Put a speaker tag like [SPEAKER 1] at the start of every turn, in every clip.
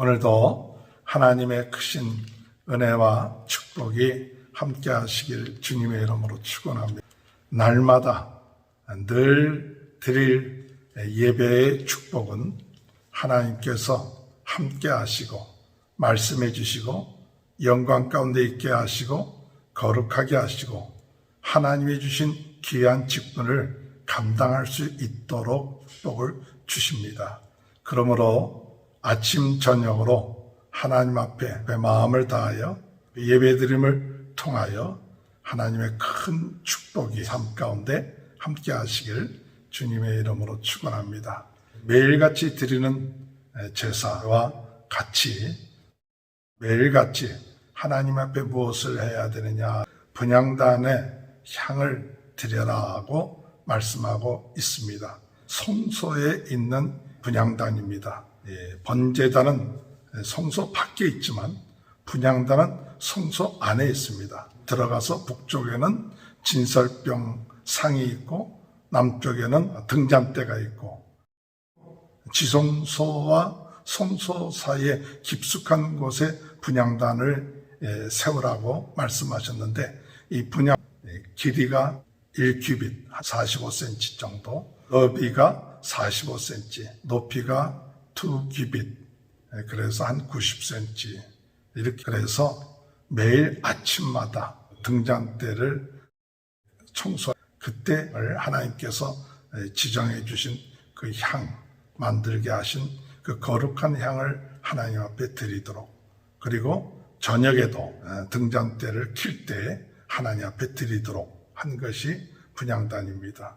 [SPEAKER 1] 오늘도 하나님의 크신 은혜와 축복이 함께 하시길 주님의 이름으로 축원합니다. 날마다 늘 드릴 예배의 축복은 하나님께서 함께 하시고 말씀해 주시고 영광 가운데 있게 하시고 거룩하게 하시고 하나님이 주신 귀한 직분을 감당할 수 있도록 복을 주십니다. 그러므로 아침 저녁으로 하나님 앞에 내 마음을 다하여 예배드림을 통하여 하나님의 큰 축복이 삶 가운데 함께 하시길 주님의 이름으로 축원합니다. 매일같이 드리는 제사와 같이 매일같이 하나님 앞에 무엇을 해야 되느냐 분양단에 향을 드려라고 말씀하고 있습니다. 성소에 있는 분양단입니다. 예, 번제단은 성소 밖에 있지만 분양단은 성소 안에 있습니다. 들어가서 북쪽에는 진설병 상이 있고 남쪽에는 등잔대가 있고 지성소와 성소 사이에 깊숙한 곳에 분양단을 예, 세우라고 말씀하셨는데 이 분양 예, 길이가 1큐빗 45cm 정도, 너비가 45cm, 높이가 2큐빗 그래서 한 90cm 이렇게 그래서 매일 아침마다 등잔대를 청소 그때를 하나님께서 지정해 주신 그 향 만들게 하신 그 거룩한 향을 하나님 앞에 드리도록. 그리고 저녁에도 등잔대를 킬 때 하나님 앞에 드리도록 한 것이 분양단입니다.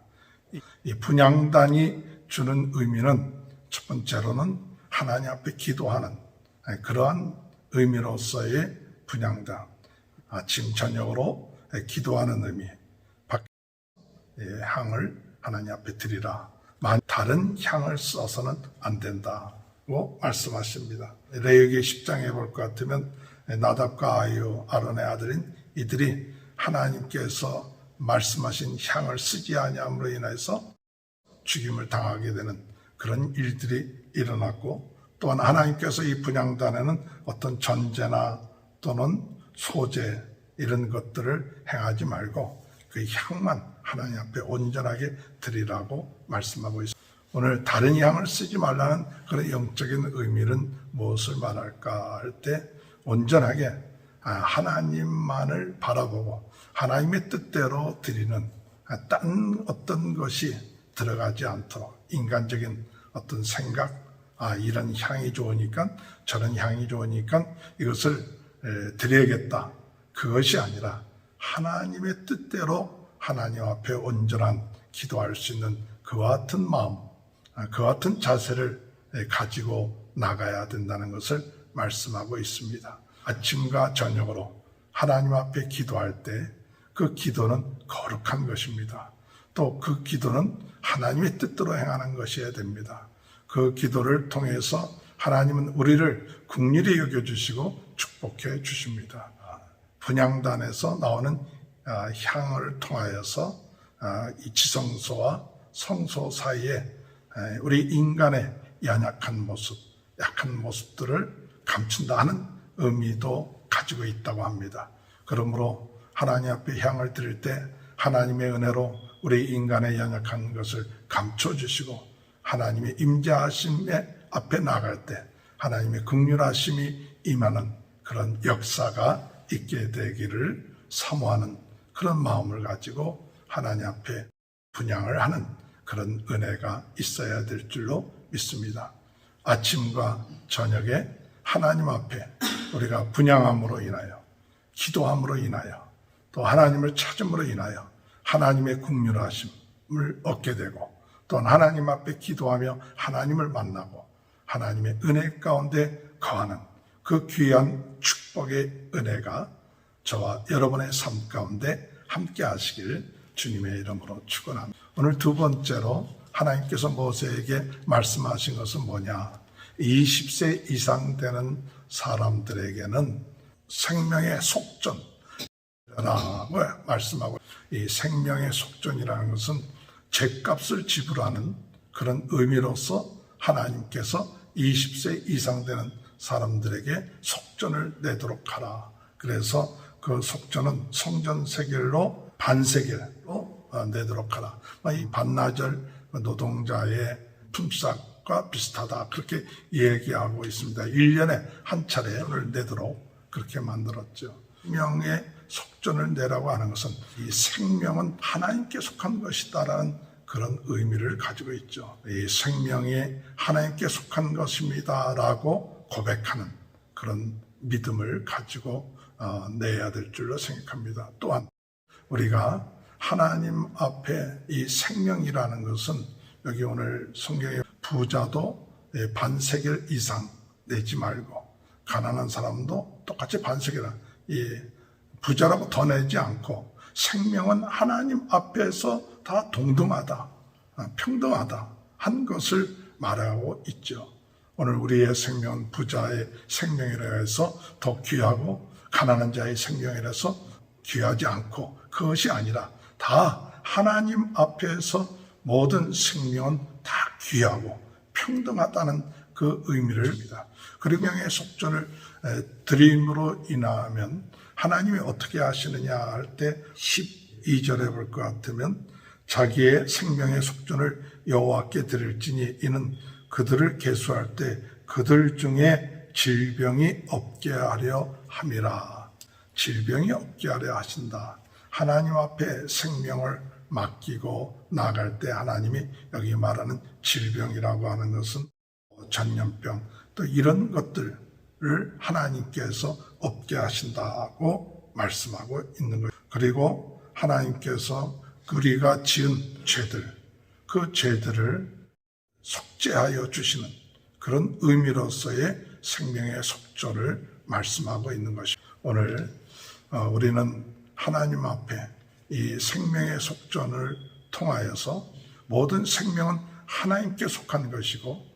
[SPEAKER 1] 이 분양단이 주는 의미는 첫 번째로는 하나님 앞에 기도하는 그러한 의미로서의 분양단 아침 저녁으로 기도하는 의미 향을 하나님 앞에 드리라. 다른 향을 써서는 안 된다고 말씀하십니다. 레위기 10장에 볼 것 같으면 나답과 아유 아론의 아들인 이들이 하나님께서 말씀하신 향을 쓰지 아니함으로 인해서 죽임을 당하게 되는 그런 일들이 일어났고 또한 하나님께서 이 분양단에는 어떤 전제나 또는 소재 이런 것들을 행하지 말고 그 향만 하나님 앞에 온전하게 드리라고 말씀하고 있습니다. 오늘 다른 향을 쓰지 말라는 그런 영적인 의미는 무엇을 말할까 할 때 온전하게 하나님만을 바라보고 하나님의 뜻대로 드리는 딴 어떤 것이 들어가지 않도록 인간적인 어떤 생각, 아, 이런 향이 좋으니까 저런 향이 좋으니까 이것을 드려야겠다. 그것이 아니라 하나님의 뜻대로 하나님 앞에 온전한 기도할 수 있는 그와 같은 마음, 그와 같은 자세를 가지고 나가야 된다는 것을 말씀하고 있습니다. 아침과 저녁으로 하나님 앞에 기도할 때 그 기도는 거룩한 것입니다. 또 그 기도는 하나님의 뜻대로 행하는 것이어야 됩니다. 그 기도를 통해서 하나님은 우리를 국률이 여겨주시고 축복해 주십니다. 분양단에서 나오는 향을 통하여서 이 지성소와 성소 사이에 우리 인간의 연약한 모습, 약한 모습들을 감춘다 하는 의미도 가지고 있다고 합니다. 그러므로 하나님 앞에 향을 드릴 때 하나님의 은혜로 우리 인간의 연약한 것을 감춰주시고 하나님의 임재하심의 앞에 나갈 때 하나님의 극률하심이 임하는 그런 역사가 있게 되기를 사모하는 그런 마음을 가지고 하나님 앞에 분양을 하는 그런 은혜가 있어야 될 줄로 믿습니다. 아침과 저녁에 하나님 앞에 우리가 분양함으로 인하여 기도함으로 인하여 또 하나님을 찾음으로 인하여 하나님의 국률하심을 얻게 되고 또 하나님 앞에 기도하며 하나님을 만나고 하나님의 은혜 가운데 거하는 그 귀한 축복의 은혜가 저와 여러분의 삶 가운데 함께 하시길 주님의 이름으로 축원합니다. 오늘 두 번째로 하나님께서 모세에게 말씀하신 것은 뭐냐? 20세 이상 되는 사람들에게는 생명의 속전 라고 말씀하고 이 생명의 속전이라는 것은 죄값을 지불하는 그런 의미로서 하나님께서 20세 이상 되는 사람들에게 속전을 내도록 하라. 그래서 그 속전은 성전 세겔로 반세겔로 어, 내도록 하라. 이 반나절 노동자의 품삯과 비슷하다. 그렇게 얘기하고 있습니다. 1년에 한 차례를 내도록 그렇게 만들었죠. 생명의 속전을 내라고 하는 것은 이 생명은 하나님께 속한 것이다라는 그런 의미를 가지고 있죠. 이 생명이 하나님께 속한 것입니다라고 고백하는 그런 믿음을 가지고 어, 내야 될 줄로 생각합니다. 또한 우리가 하나님 앞에 이 생명이라는 것은 여기 오늘 성경에 부자도 예, 반세겔 이상 내지 말고 가난한 사람도 똑같이 반세겔 이 부자라고 더 내지 않고 생명은 하나님 앞에서 다 동등하다, 아, 평등하다 한 것을 말하고 있죠. 오늘 우리의 생명은 부자의 생명이라 해서 더 귀하고 가난한 자의 생명이라서 귀하지 않고 그것이 아니라 다 하나님 앞에서 모든 생명은 다 귀하고 평등하다는 그 의미를 합니다. 그리고 영의 속전을 에, 드림으로 인하면 하나님이 어떻게 하시느냐 할 때 12절에 볼 것 같으면 자기의 생명의 속전을 여호와께 드릴지니 이는 그들을 계수할 때 그들 중에 질병이 없게 하려 함이라. 질병이 없게 하려 하신다. 하나님 앞에 생명을 맡기고 나갈 때 하나님이 여기 말하는 질병이라고 하는 것은 전염병 또 이런 것들 을 하나님께서 없게 하신다고 말씀하고 있는 거예요. 그리고 하나님께서 우리가 지은 죄들 그 죄들을 속죄하여 주시는 그런 의미로서의 생명의 속조를 말씀하고 있는 것이 오늘 어, 우리는 하나님 앞에 이 생명의 속전을 통하여서 모든 생명은 하나님께 속한 것이고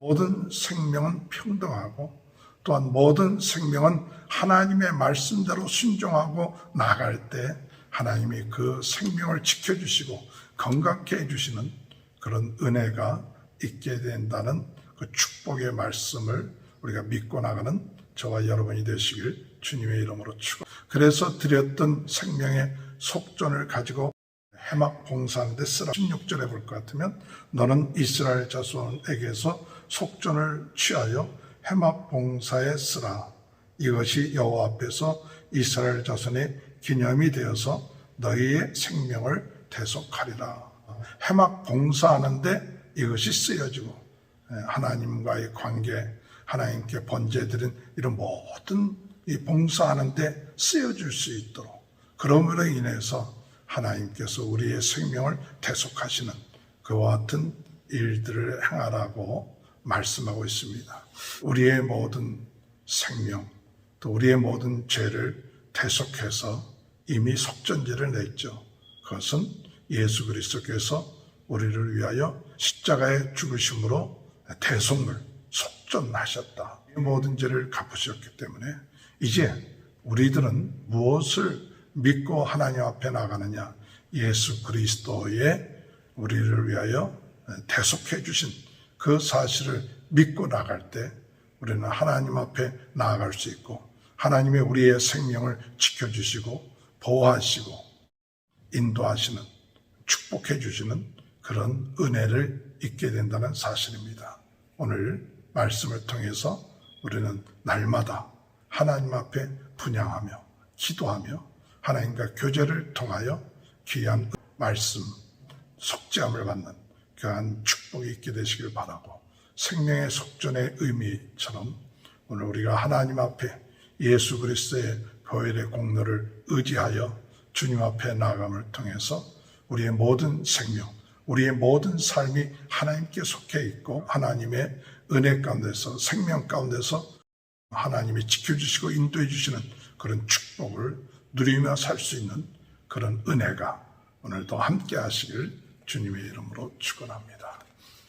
[SPEAKER 1] 모든 생명은 평등하고 또한 모든 생명은 하나님의 말씀대로 순종하고 나갈 때 하나님이 그 생명을 지켜주시고 건강케 해주시는 그런 은혜가 있게 된다는 그 축복의 말씀을 우리가 믿고 나가는 저와 여러분이 되시길 주님의 이름으로 축원. 그래서 드렸던 생명의 속전을 가지고 해막 봉사하는데 쓰라. 16절에 볼 것 같으면 너는 이스라엘 자손에게서 속전을 취하여 해막 봉사에 쓰라. 이것이 여호와 앞에서 이스라엘 자손의 기념이 되어서 너희의 생명을 대속하리라. 해막 봉사하는데 이것이 쓰여지고 예, 하나님과의 관계, 하나님께 번제드린 이런 모든 이 봉사하는데 쓰여질 수 있도록 그러므로 인해서 하나님께서 우리의 생명을 대속하시는 그와 같은 일들을 행하라고 말씀하고 있습니다. 우리의 모든 생명, 또 우리의 모든 죄를 대속해서 이미 속전제를 냈죠. 그것은 예수 그리스도께서 우리를 위하여 십자가의 죽으심으로 대속물, 속전하셨다. 모든 죄를 갚으셨기 때문에 이제 우리들은 무엇을 믿고 하나님 앞에 나가느냐? 예수 그리스도의 우리를 위하여 대속해 주신 그 사실을 믿고 나갈 때 우리는 하나님 앞에 나아갈 수 있고 하나님의 우리의 생명을 지켜주시고 보호하시고 인도하시는 축복해 주시는 그런 은혜를 잊게 된다는 사실입니다. 오늘 말씀을 통해서 우리는 날마다 하나님 앞에 분양하며 기도하며 하나님과 교제를 통하여 귀한 말씀, 속죄함을 받는 귀한 축복이 있게 되시길 바라고 생명의 속전의 의미처럼 오늘 우리가 하나님 앞에 예수 그리스도의 보혈의 공로를 의지하여 주님 앞에 나아감을 통해서 우리의 모든 생명, 우리의 모든 삶이 하나님께 속해 있고 하나님의 은혜 가운데서 생명 가운데서 하나님이 지켜주시고 인도해 주시는 그런 축복을 누리며 살 수 있는 그런 은혜가 오늘도 함께 하시길 주님의 이름으로 축원합니다.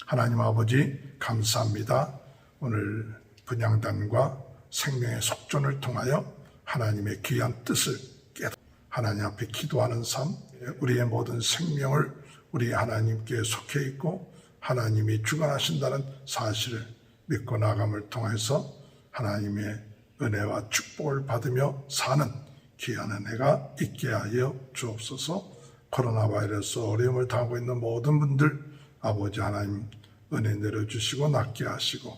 [SPEAKER 1] 하나님 아버지 감사합니다. 오늘 분양단과 생명의 속전을 통하여 하나님의 귀한 뜻을 깨닫 하나님 앞에 기도하는 삶, 우리의 모든 생명을 우리 하나님께 속해 있고 하나님이 주관하신다는 사실을 믿고 나감을 통해서 하나님의 은혜와 축복을 받으며 사는 귀한 은혜가 있게 하여 주옵소서 코로나 바이러스 어려움을 당하고 있는 모든 분들 아버지 하나님 은혜 내려주시고 낫게 하시고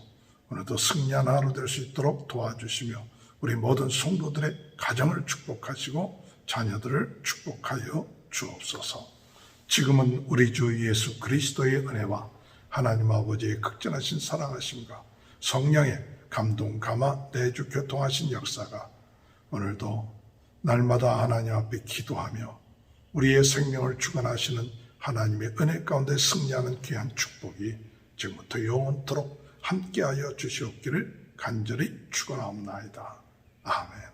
[SPEAKER 1] 오늘도 승리한 하루 될 수 있도록 도와주시며 우리 모든 성도들의 가정을 축복하시고 자녀들을 축복하여 주옵소서. 지금은 우리 주 예수 그리스도의 은혜와 하나님 아버지의 극진하신 사랑하심과 성령의 감동 감화 내주 교통하신 역사가 오늘도 날마다 하나님 앞에 기도하며 우리의 생명을 주관하시는 하나님의 은혜 가운데 승리하는 귀한 축복이 지금부터 영원토록 함께하여 주시옵기를 간절히 축원하옵나이다. 아멘.